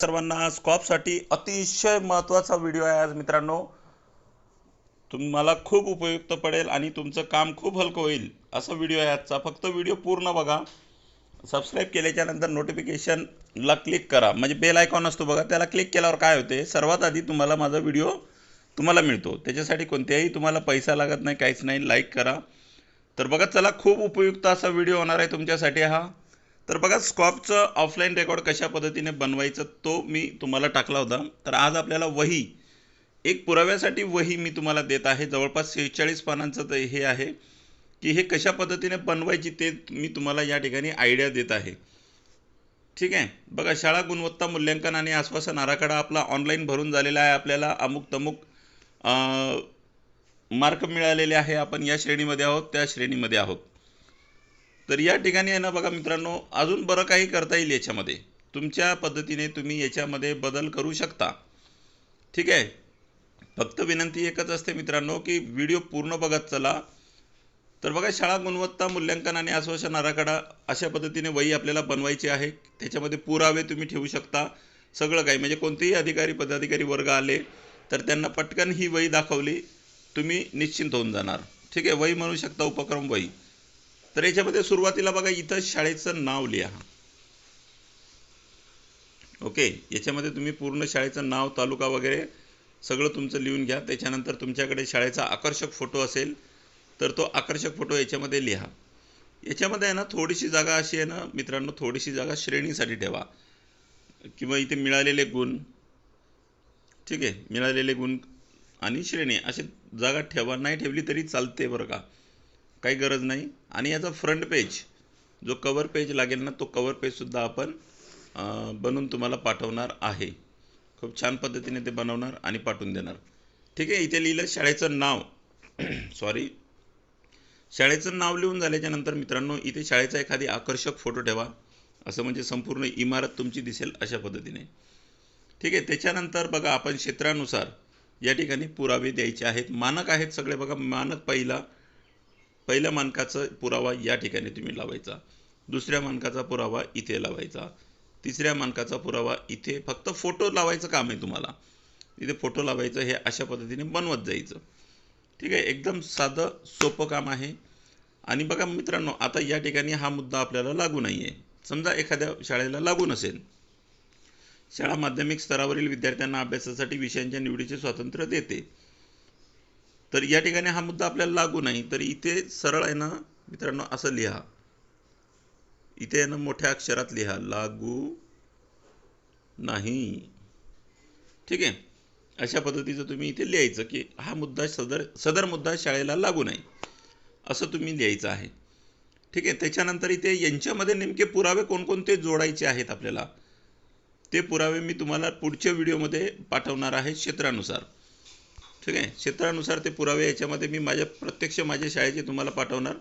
सर्वांना स्कॉपसाठी अतिशय महत्त्वाचा व्हिडिओ आहे आज मित्रांनो. तुम्हाला खूप उपयुक्त पडेल आणि तुमचं काम खूप हलकं होईल असा व्हिडिओ आहे आजचा. फक्त व्हिडिओ पूर्ण बघा. सबस्क्राईब केल्याच्यानंतर नोटिफिकेशनला क्लिक करा. म्हणजे बेल आयकॉन असतो बघा त्याला क्लिक केल्यावर काय होते? सर्वात आधी तुम्हाला माझा व्हिडिओ तुम्हाला मिळतो. त्याच्यासाठी कोणत्याही तुम्हाला पैसा लागत नाही काहीच नाही लाईक करा. तर बघा चला खूप उपयुक्त असा व्हिडिओ होणार आहे तुमच्यासाठी हा. तर बघा स्कॉपचं ऑफलाईन रेकॉर्ड कशा पद्धतीने बनवायचं तो मी तुम्हाला टाकला होता. तर आज आपल्याला वही एक पुराव्यासाठी वही मी तुम्हाला देत आहे. जवळपास सेहेचाळीस पानांचं ते हे आहे. की हे कशा पद्धतीने बनवायची ते मी तुम्हाला या ठिकाणी आयडिया देत आहे. ठीक आहे? बघा शाळा गुणवत्ता मूल्यांकन आणि आश्वासन आराखडा आपला ऑनलाईन भरून झालेला आहे. आपल्याला अमुक तमुक मार्क मिळालेले आहे. आपण या श्रेणीमध्ये आहोत त्या श्रेणीमध्ये आहोत. तर या ठिकाणी आहे ना बघा मित्रांनो अजून बरं काही करता येईल याच्यामध्ये. तुमच्या पद्धतीने तुम्ही याच्यामध्ये बदल करू शकता. ठीक आहे? फक्त विनंती एकच असते मित्रांनो की व्हिडिओ पूर्ण बघत चला. तर बघा शाळा गुणवत्ता मूल्यांकन आणि आश्वासन आराखडा अशा पद्धतीने वही आपल्याला बनवायची आहे. त्याच्यामध्ये पुरावे तुम्ही ठेवू शकता. सगळं काही म्हणजे कोणतेही अधिकारी पदाधिकारी वर्ग आले तर त्यांना पटकन ही वही दाखवली तुम्ही निश्चिंत होऊन जाणार. ठीक आहे? वही म्हणू शकता उपक्रम वही. तर याच्यामध्ये सुरुवातीला बघा इथं शाळेचं नाव लिहा. ओके? याच्यामध्ये तुम्ही पूर्ण शाळेचं नाव तालुका वगैरे सगळं तुमचं लिहून घ्या. त्याच्यानंतर तुमच्याकडे शाळेचा आकर्षक फोटो असेल तर तो आकर्षक फोटो याच्यामध्ये लिहा. याच्यामध्ये आहे ना थोडीशी जागा अशी आहे ना मित्रांनो थोडीशी जागा श्रेणीसाठी ठेवा. किंवा इथे मिळालेले गुण. ठीक आहे? मिळालेले गुण आणि श्रेणी असे जागा ठेवा. नाही ठेवली तरी चालते बरं का? काही गरज नाही. आणि याचा फ्रंट पेज जो कवर पेज लागेल ना तो कवर पेजसुद्धा आपण बनवून तुम्हाला पाठवणार आहे. खूप छान पद्धतीने ते बनवणार आणि पाठवून देणार. ठीक आहे इथे लिहिलं शाळेचं नाव. सॉरी शाळेचं नाव लिहून झाल्याच्यानंतर मित्रांनो इथे शाळेचा एखादी आकर्षक फोटो ठेवा. असं म्हणजे संपूर्ण इमारत तुमची दिसेल अशा पद्धतीने. ठीक आहे त्याच्यानंतर बघा आपण क्षेत्रानुसार या ठिकाणी पुरावे द्यायचे आहेत. मानक आहेत सगळे बघा मानक पहिला पहिल्या मानकाचा पुरावा या ठिकाणी तुम्ही लावायचा. दुसऱ्या मानकाचा पुरावा इथे लावायचा. तिसऱ्या मानकाचा पुरावा इथे. फक्त फोटो लावायचं काम आहे तुम्हाला. इथे फोटो लावायचं हे अशा पद्धतीने बनवत जायचं. ठीक आहे एकदम साधं सोपं काम आहे. आणि बघा मित्रांनो आता या ठिकाणी हा मुद्दा आपल्याला लागू नाही आहे समजा एखाद्या शाळेला लागू नसेल. शाळा माध्यमिक स्तरावरील विद्यार्थ्यांना अभ्यासासाठी विषयांच्या निवडीचे स्वातंत्र्य देते. तर या ठिकाणी हा मुद्दा आपल्याला लागू नाही. तर इथे सरळ आहे ना मित्रांनो असं लिहा. इथे आहे ना मोठ्या अक्षरात लिहा. लागू नाही. ठीक आहे? अशा पद्धतीचं तुम्ही इथे लिहायचं की हा मुद्दा सदर सदर मुद्दा शाळेला लागू नाही. असं तुम्ही लिहायचं आहे. ठीक आहे? त्याच्यानंतर इथे यांच्यामध्ये नेमके पुरावे कोणकोणते जोडायचे आहेत आपल्याला? ते पुरावे मी तुम्हाला पुढच्या व्हिडिओमध्ये पाठवणार आहे क्षेत्रानुसार. ठीक आहे? क्षेत्रानुसार ते पुरावे याच्यामध्ये मी माझ्या प्रत्यक्ष माझ्या शाळेचे तुम्हाला पाठवणार.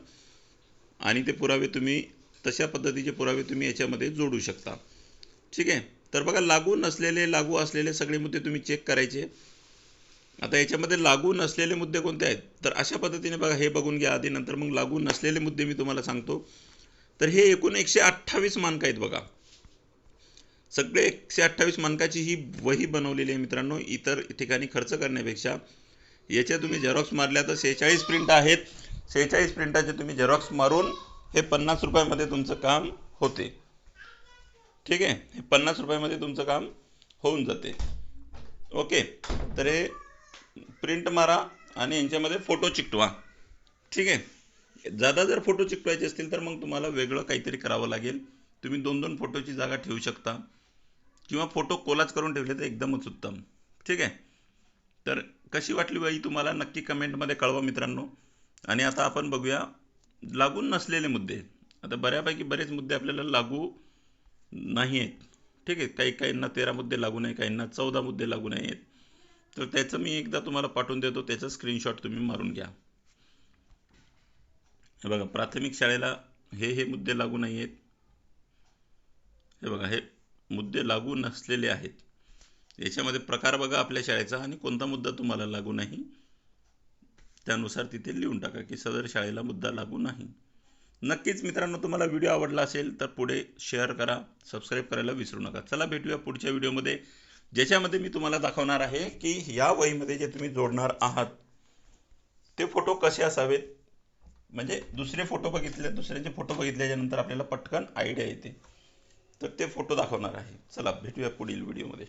आणि ते पुरावे तुम्ही तशा पद्धतीचे पुरावे तुम्ही याच्यामध्ये जोडू शकता. ठीक आहे? तर बघा लागू नसलेले लागू असलेले सगळे मुद्दे तुम्ही चेक करायचे. आता याच्यामध्ये लागू नसलेले मुद्दे कोणते आहेत? तर अशा पद्धतीने बघा हे बघून घ्या आधी नंतर मग लागू नसलेले मुद्दे मी तुम्हाला सांगतो. तर हे एकूण एकशे अठ्ठावीस मानक आहेत बघा. सगळे एकशे अठ्ठावीस मानकाची ही वही बनवलेली आहे मित्रांनो. इतर ठिकाणी खर्च करण्यापेक्षा याच्या तुम्ही झेरॉक्स मारल्या तर शेहेचाळीस प्रिंट आहेत. शेहेचाळीस प्रिंटाचे तुम्ही झेरॉक्स मारून हे पन्नास रुपयामध्ये तुमचं काम होते. ठीक आहे? हे पन्नास रुपयामध्ये तुमचं काम होऊन जाते. ओके? तर हे प्रिंट मारा आणि यांच्यामध्ये फोटो चिकटवा. ठीक आहे? जादा जर फोटो चिकटवायचे असतील तर मग तुम्हाला वेगळं काहीतरी करावं लागेल. तुम्ही दोन दोन फोटोची जागा ठेवू शकता. किंवा फोटो कोलाच करून ठेवले तर एकदमच उत्तम. ठीक आहे? तर कशी वाटली बाई तुम्हाला? नक्की कमेंटमध्ये कळवा मित्रांनो. आणि आता आपण बघूया लागून नसलेले मुद्दे. आता बऱ्यापैकी बरेच मुद्दे आपल्याला लागू नाही आहेत ठीक आहे? काही काहींना तेरा मुद्दे लागू नाही काहींना चौदा मुद्दे लागू नाही आहेत तर त्याचं मी एकदा तुम्हाला पाठवून देतो त्याचा स्क्रीनशॉट तुम्ही मारून घ्या. हे बघा प्राथमिक शाळेला हे हे मुद्दे लागू नाही आहेत हे बघा हे मुद्दे लागू नसलेले आहेत. याच्यामध्ये प्रकार बघा आपल्या शाळेचा आणि कोणता मुद्दा तुम्हाला लागू नाही त्यानुसार तिथे लिहून टाका की सदर शाळेला मुद्दा लागू नाही. नक्कीच मित्रांनो तुम्हाला व्हिडिओ आवडला असेल तर पुढे शेअर करा सबस्क्राईब करायला विसरू नका. चला भेटूया पुढच्या व्हिडिओमध्ये ज्याच्यामध्ये मी तुम्हाला दाखवणार आहे की या वहीमध्ये जे तुम्ही जोडणार आहात ते फोटो कसे असावेत? म्हणजे दुसरे फोटो बघितले दुसऱ्यांचे फोटो बघितल्याच्यानंतर आपल्याला पटकन आयडिया येते. तर ते फोटो दाखवणार आहे. चला भेटूया पुढील व्हिडिओमध्ये.